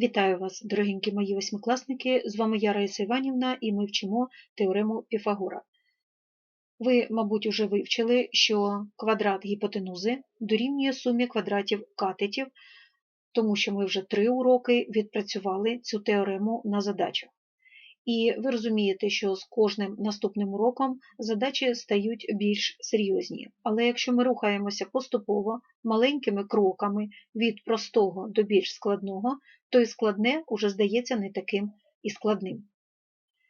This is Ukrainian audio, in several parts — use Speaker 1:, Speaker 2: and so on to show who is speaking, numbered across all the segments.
Speaker 1: Вітаю вас, дорогенькі мої восьмикласники! З вами я Раїса Іванівна і ми вчимо теорему Піфагора. Ви, мабуть, уже вивчили, що квадрат гіпотенузи дорівнює сумі квадратів катетів, тому що ми вже три уроки відпрацювали цю теорему на задачах. І ви розумієте, що з кожним наступним уроком задачі стають більш серйозні. Але якщо ми рухаємося поступово маленькими кроками від простого до більш складного, то і складне уже здається не таким і складним.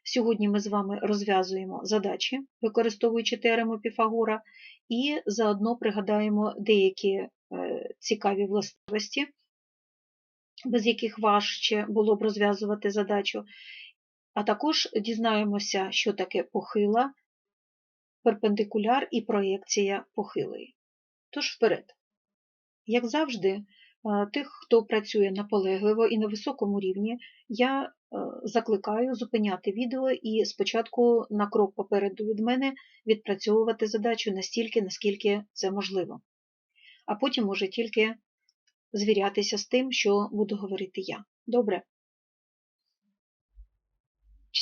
Speaker 1: Сьогодні ми з вами розв'язуємо задачі, використовуючи теорему Піфагора, і заодно пригадаємо деякі е, цікаві властивості, без яких важче було б розв'язувати задачу. А також дізнаємося, що таке похила, перпендикуляр і проєкція похилої. Тож вперед. Як завжди, тих, хто працює наполегливо і на високому рівні, я закликаю зупиняти відео і спочатку на крок попереду від мене відпрацьовувати задачу настільки, наскільки це можливо. А потім може тільки звірятися з тим, що буду говорити я. Добре?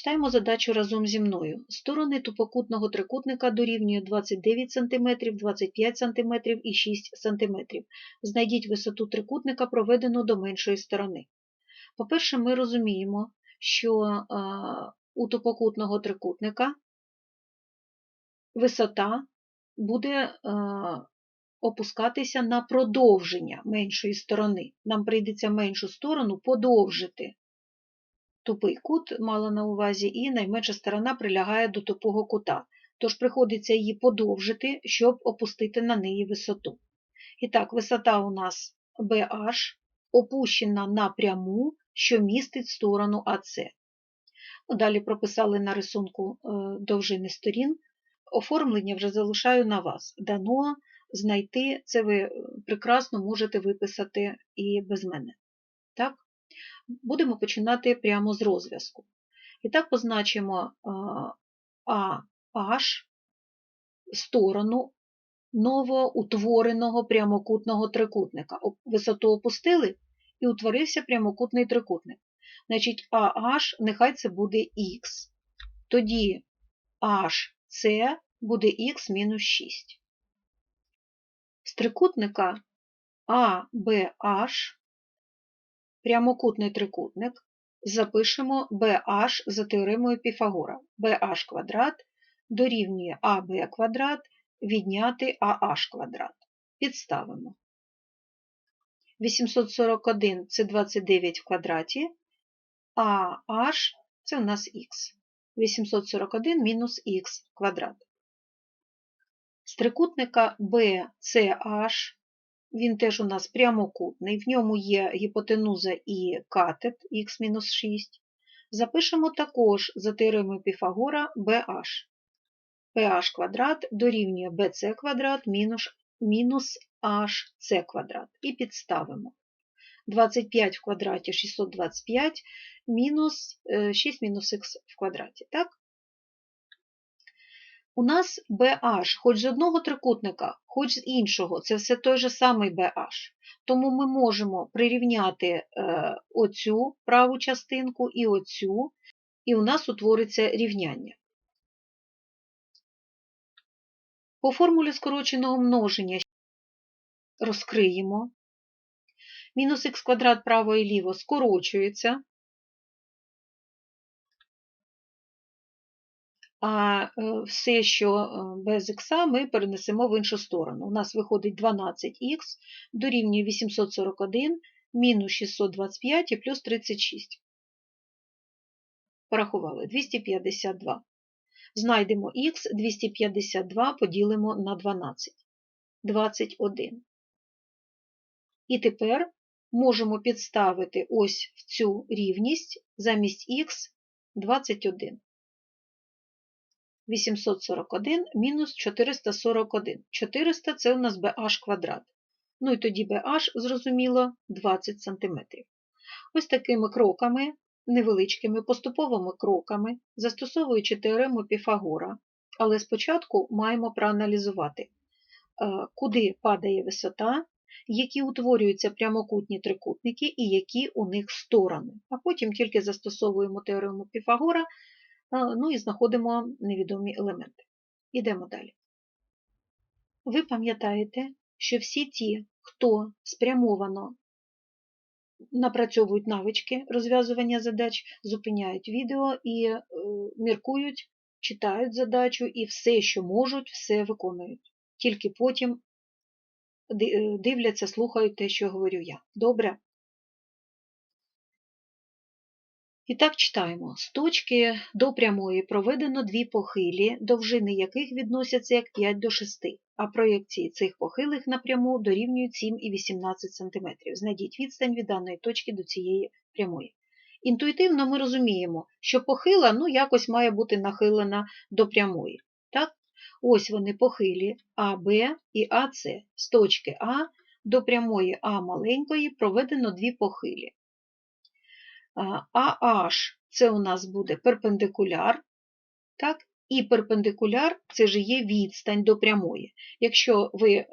Speaker 1: Читаємо задачу разом зі мною. Сторони тупокутного трикутника дорівнює 29 см, 25 см і 6 см. Знайдіть висоту трикутника, проведену до меншої сторони. По-перше, ми розуміємо, що у тупокутного трикутника висота буде опускатися на продовження меншої сторони. Нам прийдеться меншу сторону подовжити тупий кут мала на увазі, і найменша сторона прилягає до тупого кута, тож приходиться її подовжити, щоб опустити на неї висоту. І так, висота у нас BH опущена на пряму, що містить сторону АС. Далі прописали на рисунку е, довжини сторін. Оформлення вже залишаю на вас. Дано знайти, це ви прекрасно можете виписати і без мене. Так? Будемо починати прямо з розв'язку. І так позначимо AH сторону новоутвореного прямокутного трикутника. Висоту опустили і утворився прямокутний трикутник. Значить, AH нехай це буде Х. Тоді HC буде Х мінус 6. З трикутника ABH прямокутний трикутник, запишемо BH за теоремою Піфагора. BH квадрат дорівнює AB квадрат відняти AH квадрат. Підставимо. 841 це 29 в квадраті, а h це у нас х. 841 мінус х квадрат. З трикутника BCH він теж у нас прямокутний, в ньому є гіпотенуза і катет х-6. Запишемо також за теоремою Піфагора BH. PH квадрат дорівнює BC квадрат мінус, HC квадрат. І підставимо. 25 в квадраті 625 мінус 6 мінус х в квадраті. Так? У нас BH, хоч з одного трикутника, хоч з іншого, це все той же самий BH. Тому ми можемо прирівняти е, оцю праву частинку і оцю, і у нас утвориться рівняння. По формулі скороченого множення розкриємо. Мінус х квадрат право і ліво скорочується, а е, все, що е, без х, ми перенесемо в іншу сторону. У нас виходить 12х дорівнює 841 мінус 625 і плюс 36. Порахували 252. Знайдемо х, 252 поділимо на 12. 21. І тепер можемо підставити ось в цю рівність замість х 21. 841 мінус 441. 400 це у нас BH квадрат. Ну і тоді BH, зрозуміло, 20 см. Ось такими кроками, невеличкими поступовими кроками, застосовуючи теорему Піфагора, але спочатку маємо проаналізувати, е, куди падає висота які утворюються прямокутні трикутники і які у них сторони. А потім тільки застосовуємо теорему Піфагора ну і знаходимо невідомі елементи. Ідемо далі. Ви пам'ятаєте, що всі ті, хто спрямовано напрацьовують навички розв'язування задач, зупиняють відео і е, міркують, читають задачу і все, що можуть, все виконують. Тільки потім е, дивляться, слухають те, що говорю я. Добре? І так читаємо. З точки до прямої проведено дві похилі, довжини яких відносяться як 5 до 6, а проєкції цих похилих напряму дорівнюють 7 і 18 см. Знайдіть відстань від даної точки до цієї прямої. Інтуїтивно ми розуміємо, що похила ну, якось має бути нахилена до прямої. Так? Ось вони похилі АБ і АС. З точки А до прямої А маленької проведено дві похилі. AH це у нас буде перпендикуляр, так? і перпендикуляр це ж є відстань до прямої. Якщо ви, е,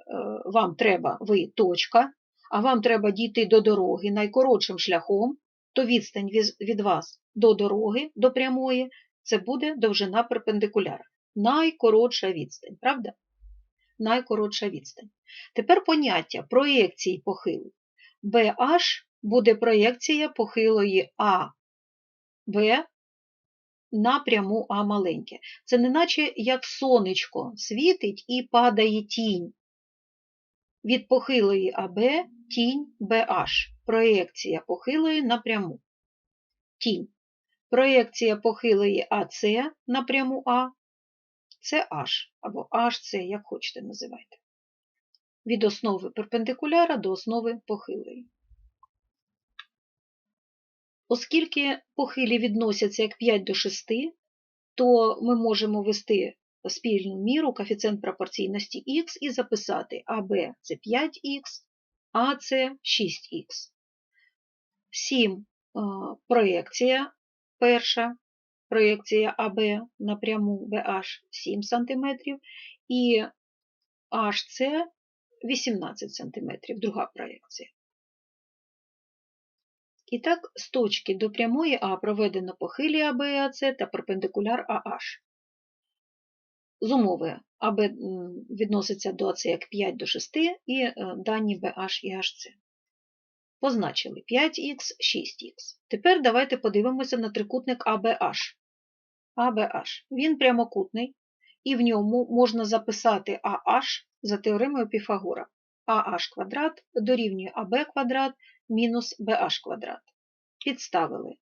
Speaker 1: вам треба ви точка, а вам треба дійти до дороги найкоротшим шляхом, то відстань від вас до дороги, до прямої, це буде довжина перпендикуляра. Найкоротша відстань, правда? Найкоротша відстань. Тепер поняття проєкції похилу. BH буде проєкція похилої А Б на пряму А маленьке. Це не наче як сонечко світить і падає тінь. Від похилої АБ тінь BH. Проєкція похилої на пряму. Тінь. Проєкція похилої АС на пряму А. Це H або HC, як хочете називайте. Від основи перпендикуляра до основи похилої. Оскільки похилі відносяться як 5 до 6, то ми можемо ввести спільну міру коефіцієнт пропорційності х і записати АБ це 5х, А це 6х. 7 проєкція перша, проєкція АБ напряму BH 7 см і HC 18 см, друга проєкція. І так, з точки до прямої А проведено похилі АБ і АС та перпендикуляр АH. З умови АБ відноситься до АС як 5 до 6 і е, дані BH і HC. Позначили 5х, 6х. Тепер давайте подивимося на трикутник ABH. ABH. Він прямокутний, і в ньому можна записати AH за теоремою Піфагора. AH квадрат дорівнює АБ квадрат мінус BH квадрат. Підставили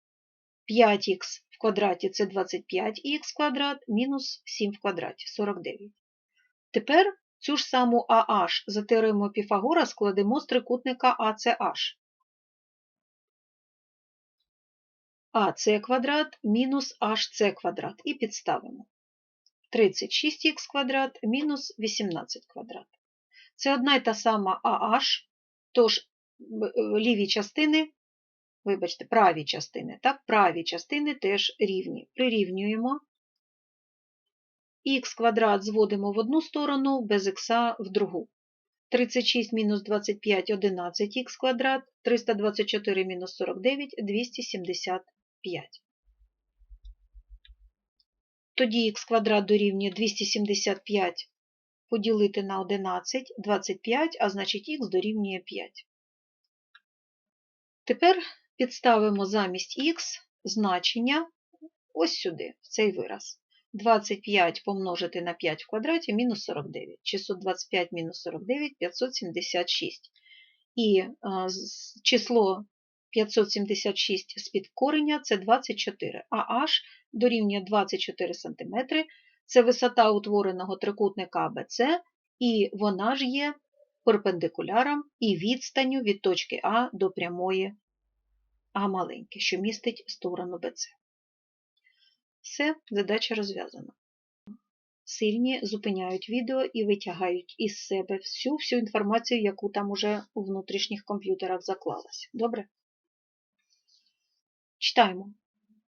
Speaker 1: 5х в квадраті це 25х квадрат мінус 7 в квадраті 49. Тепер цю ж саму AH за теоремою Піфагора складемо з трикутника ACH. АС квадрат мінус HC квадрат і підставимо 36х квадрат мінус 18 квадрат. Це одна й та сама AH, тож ліві частини, вибачте, праві частини, так, праві частини теж рівні. Прирівнюємо. Х квадрат зводимо в одну сторону, без х в другу. 36 мінус 25 11х квадрат, 324 мінус 49 275. Тоді х квадрат дорівнює 275 поділити на 11 25, а значить х дорівнює 5. Тепер підставимо замість х значення ось сюди, в цей вираз. 25 помножити на 5 в квадраті мінус 49. 625 мінус 49 576. І а, число 576 з під кореня це 24, а h дорівнює 24 см. Це висота утвореного трикутника АБЦ, і вона ж є перпендикуляром і відстанню від точки А до прямої А маленьке, що містить сторону БЦ. Все, задача розв'язана. Сильні зупиняють відео і витягають із себе всю всю інформацію, яку там уже у внутрішніх комп'ютерах заклалась. Добре? Читаємо.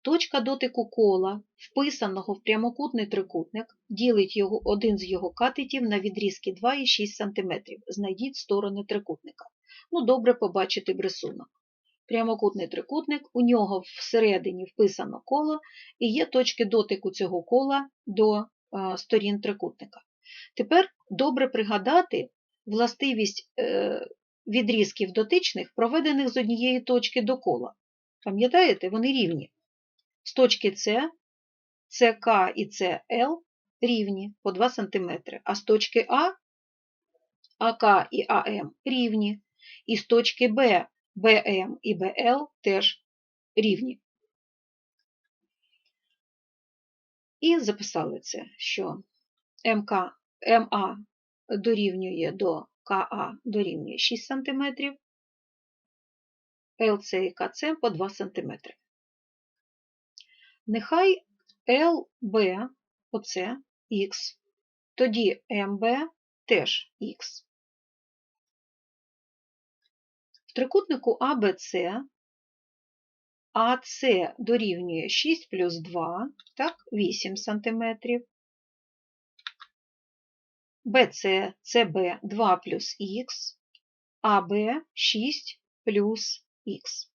Speaker 1: Точка дотику кола, вписаного в прямокутний трикутник, ділить його, один з його катетів на відрізки 2 і 6 см. Знайдіть сторони трикутника. Ну, добре побачити рисунок. Прямокутний трикутник, у нього всередині вписано коло, і є точки дотику цього кола до е, сторін трикутника. Тепер добре пригадати властивість е, відрізків дотичних, проведених з однієї точки до кола. Пам'ятаєте, вони рівні. З точки С, СК і СЛ рівні по 2 см, а з точки А, АК і АМ рівні, і з точки Б, БМ і БЛ теж рівні. І записали це, що МК, МА дорівнює до КА дорівнює 6 см, ЛЦ і КЦ по 2 см. Нехай LB оце Х, тоді МБ теж Х. В трикутнику АБЦ АС дорівнює 6 плюс 2, так, 8 см. БЦ ЦБ 2 плюс Х, АБ 6 плюс Х.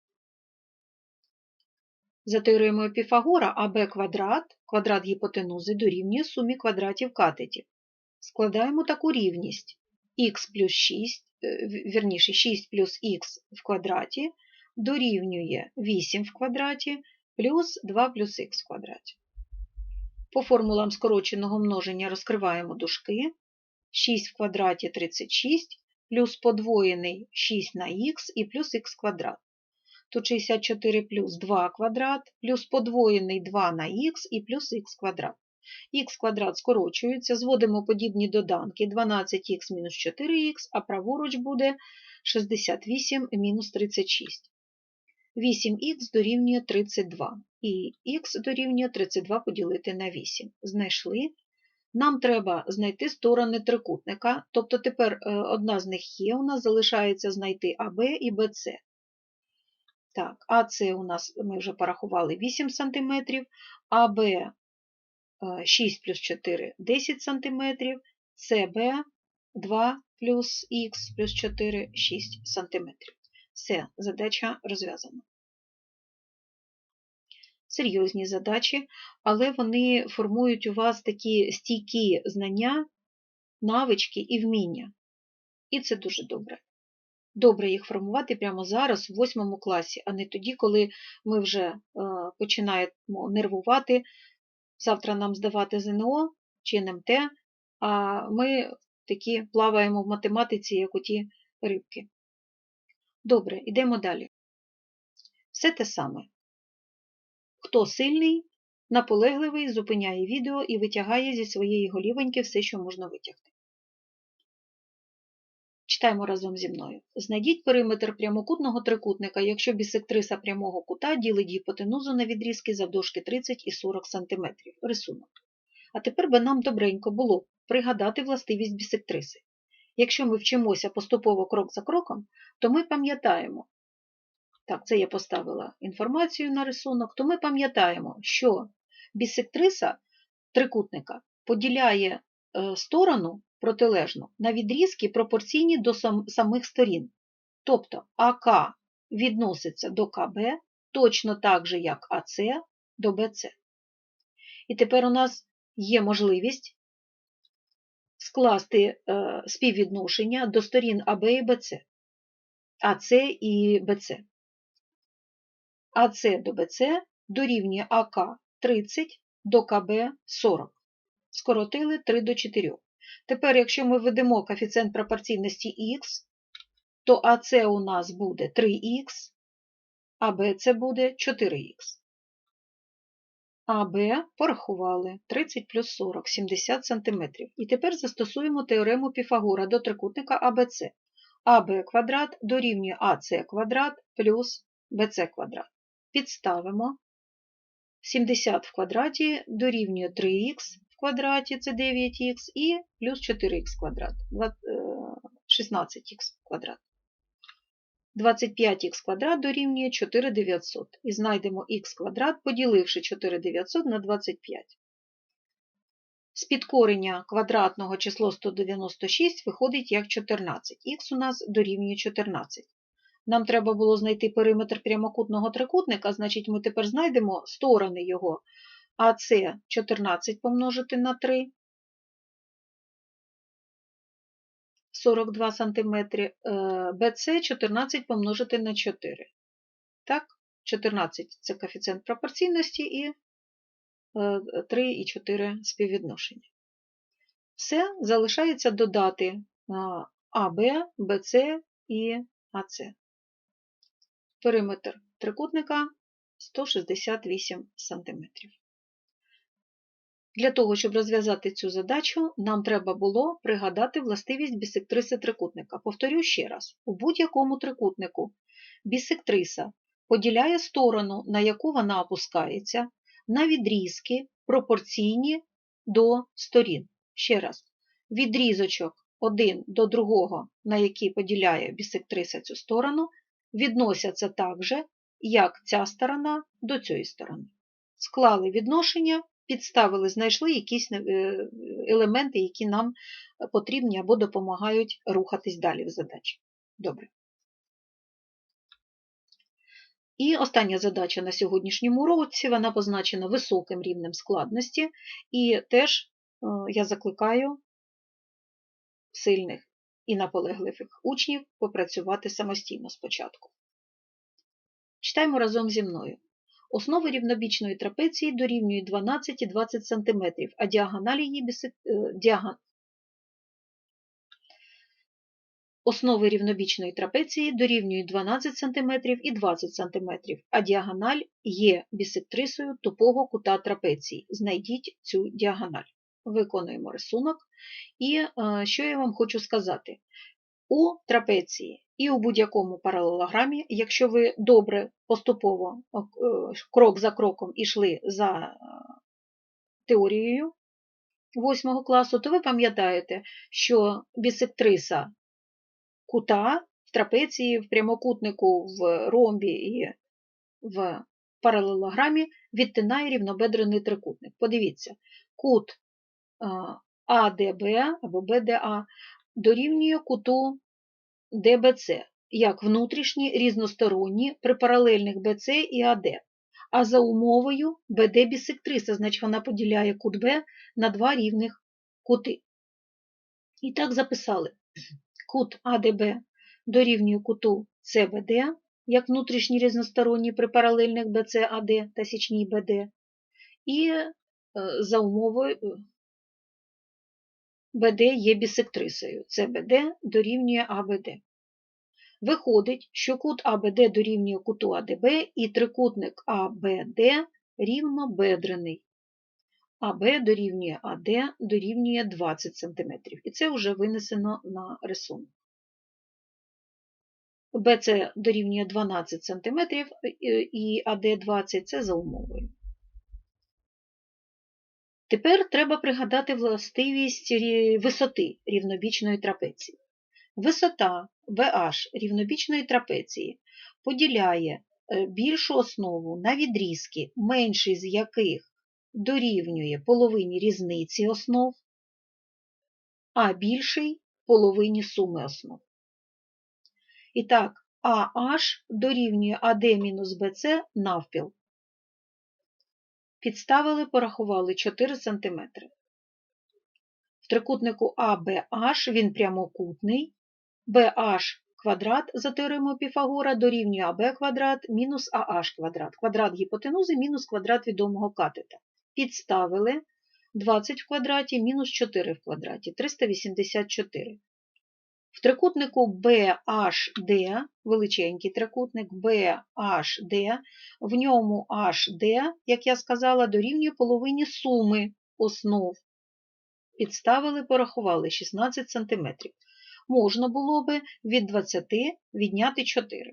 Speaker 1: За теоремою Піфагора АБ квадрат, квадрат гіпотенузи дорівнює сумі квадратів катетів. Складаємо таку рівність х плюс 6, е, вірніше 6 плюс х в квадраті дорівнює 8 в квадраті плюс 2 плюс х в квадраті. По формулам скороченого множення розкриваємо дужки. 6 в квадраті 36, плюс подвоєний 6 на х і плюс х квадрат. Тут 64 плюс 2 квадрат, плюс подвоєний 2 на х і плюс х квадрат. Х квадрат скорочується, зводимо подібні доданки 12х мінус 4х, а праворуч буде 68 мінус 36. 8х дорівнює 32, і х дорівнює 32 поділити на 8. Знайшли. Нам треба знайти сторони трикутника, тобто тепер е, одна з них є, у нас залишається знайти АБ і БЦ. Так, АЦ у нас ми вже порахували 8 см, АБ 6 плюс 4 10 см, СБ 2 плюс Х плюс 4 6 см. Все, задача розв'язана. Серйозні задачі, але вони формують у вас такі стійкі знання, навички і вміння. І це дуже добре. Добре їх формувати прямо зараз, у восьмому класі, а не тоді, коли ми вже е, починаємо нервувати, завтра нам здавати ЗНО чи НМТ, а ми такі плаваємо в математиці, як у ті рибки. Добре, йдемо далі. Все те саме. Хто сильний, наполегливий, зупиняє відео і витягає зі своєї голівоньки все, що можна витягти. Читаємо разом зі мною. Знайдіть периметр прямокутного трикутника, якщо бісектриса прямого кута ділить гіпотенузу на відрізки завдовжки 30 і 40 см. Рисунок. А тепер би нам добренько було пригадати властивість бісектриси. Якщо ми вчимося поступово крок за кроком, то ми пам'ятаємо, так, це я поставила інформацію на рисунок, то ми пам'ятаємо, що бісектриса трикутника поділяє сторону протилежну на відрізки пропорційні до самих сторін. Тобто АК відноситься до КБ точно так же, як АС до БЦ. І тепер у нас є можливість скласти е, співвідношення до сторін АБ і БЦ, АС і БЦ. АС до БЦ дорівнює АК 30 до КБ 40. Скоротили 3 до 4. Тепер, якщо ми введемо коефіцієнт пропорційності х, то АС у нас буде 3х, а БЦ буде 4х. АБ порахували 30 плюс 40, 70 см. І тепер застосуємо теорему Піфагора до трикутника АБЦ. АБ квадрат дорівнює АС квадрат плюс БЦ квадрат. Підставимо 70 в квадраті дорівнює 3х в квадраті, це 9х, і плюс 4х квадрат, 16х е, квадрат. 25х квадрат дорівнює 4900. І знайдемо х квадрат, поділивши 4900 на 25. З підкорення квадратного число 196 виходить як 14. Х у нас дорівнює 14. Нам треба було знайти периметр прямокутного трикутника, значить ми тепер знайдемо сторони його. А це 14 помножити на 3, 42 см, BC 14 помножити на 4. Так, 14 це коефіцієнт пропорційності і 3 і 4 співвідношення. Все, залишається додати АБ, БЦ і АЦ. Периметр трикутника 168 см. Для того, щоб розв'язати цю задачу, нам треба було пригадати властивість бісектриси трикутника. Повторю ще раз: у будь-якому трикутнику бісектриса поділяє сторону, на яку вона опускається, на відрізки пропорційні до сторін. Ще раз, відрізочок один до другого, на який поділяє бісектриса цю сторону, відносяться так же, як ця сторона до цієї сторони. Склали відношення, підставили, знайшли якісь е, елементи, які нам потрібні або допомагають рухатись далі в задачі. Добре. І остання задача на сьогоднішньому уроці, вона позначена високим рівнем складності, і теж е, я закликаю сильних і наполегливих учнів попрацювати самостійно спочатку. Читаємо разом зі мною. Основи рівнобічної трапеції дорівнюють 12 і 20 см, а діагоналі її бісек... Діагон... Основи рівнобічної трапеції дорівнюють 12 см і 20 см, а діагональ є бісектрисою тупого кута трапеції. Знайдіть цю діагональ. Виконуємо рисунок. І е, що я вам хочу сказати? У трапеції і у будь-якому паралелограмі, якщо ви добре поступово е, крок за кроком ішли за е, теорією 8 класу, то ви пам'ятаєте, що бісектриса кута в трапеції, в прямокутнику, в ромбі і в паралелограмі відтинає рівнобедрений трикутник. Подивіться, кут АДБ або БДА дорівнює куту ДБЦ, як внутрішні різносторонні при паралельних БЦ і АД. А за умовою БД бісектриса, значить вона поділяє кут Б на два рівних кути. І так записали кут АДБ дорівнює куту СБД, як внутрішні різносторонні при паралельних БЦАД та січній БД, і е, за умовою БД є бісектрисою. СБД дорівнює АБД. Виходить, що кут АБД дорівнює куту АДБ і трикутник АБД рівнобедрений. АБ дорівнює АД дорівнює 20 см. І це вже винесено на рисунок. БЦ дорівнює 12 см і АД 20 це за умовою. Тепер треба пригадати властивість висоти рівнобічної трапеції. Висота VH рівнобічної трапеції поділяє е, більшу основу на відрізки, менший з яких дорівнює половині різниці основ, а більший половині суми основ. І так, AH дорівнює AD-BC навпіл. Підставили, порахували 4 см. В трикутнику ABH він прямокутний, BH квадрат за теоремою Піфагора дорівнює АБ квадрат мінус АH квадрат. Квадрат гіпотенузи мінус квадрат відомого катета. Підставили 20 в квадраті мінус 4 в квадраті 384. В трикутнику BHD, величенький трикутник BHD, в ньому HD, як я сказала, дорівнює половині суми основ. Підставили, порахували 16 см. Можна було би від 20 відняти 4.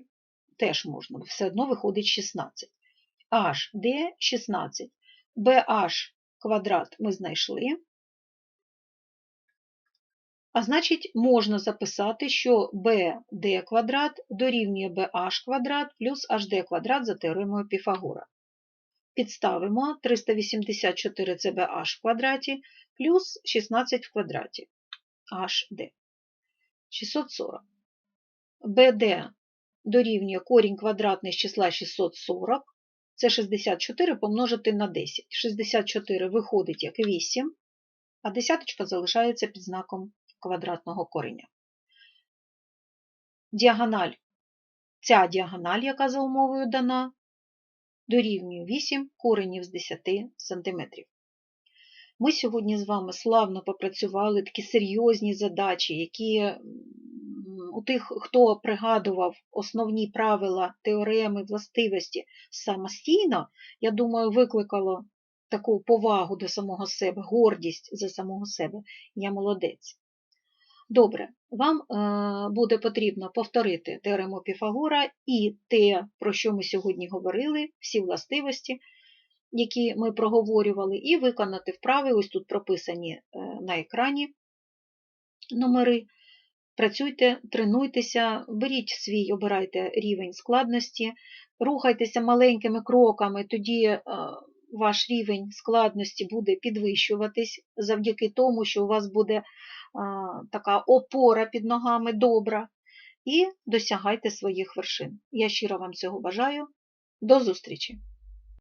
Speaker 1: Теж можна, все одно виходить 16. HD 16. BH квадрат ми знайшли. А значить, можна записати, що BD квадрат дорівнює BH квадрат плюс HD квадрат за теоремою Піфагора. Підставимо 384 це BH в квадраті плюс 16 в квадраті HD. 640. BD дорівнює корінь квадратний з числа 640. Це 64 помножити на 10. 64 виходить як 8, а десяточка залишається під знаком квадратного кореня. Діагональ. Ця діагональ, яка за умовою дана, дорівнює 8 коренів з 10 см. Ми сьогодні з вами славно попрацювали такі серйозні задачі, які у тих, хто пригадував основні правила теореми властивості самостійно, я думаю, викликало таку повагу до самого себе, гордість за самого себе. Я молодець. Добре, вам е, буде потрібно повторити теорему Піфагора і те, про що ми сьогодні говорили, всі властивості, які ми проговорювали, і виконати вправи, ось тут прописані е, на екрані номери. Працюйте, тренуйтеся, беріть свій, обирайте рівень складності, рухайтеся маленькими кроками, тоді е, ваш рівень складності буде підвищуватись завдяки тому, що у вас буде така опора під ногами добра, і досягайте своїх вершин. Я щиро вам цього бажаю. До зустрічі!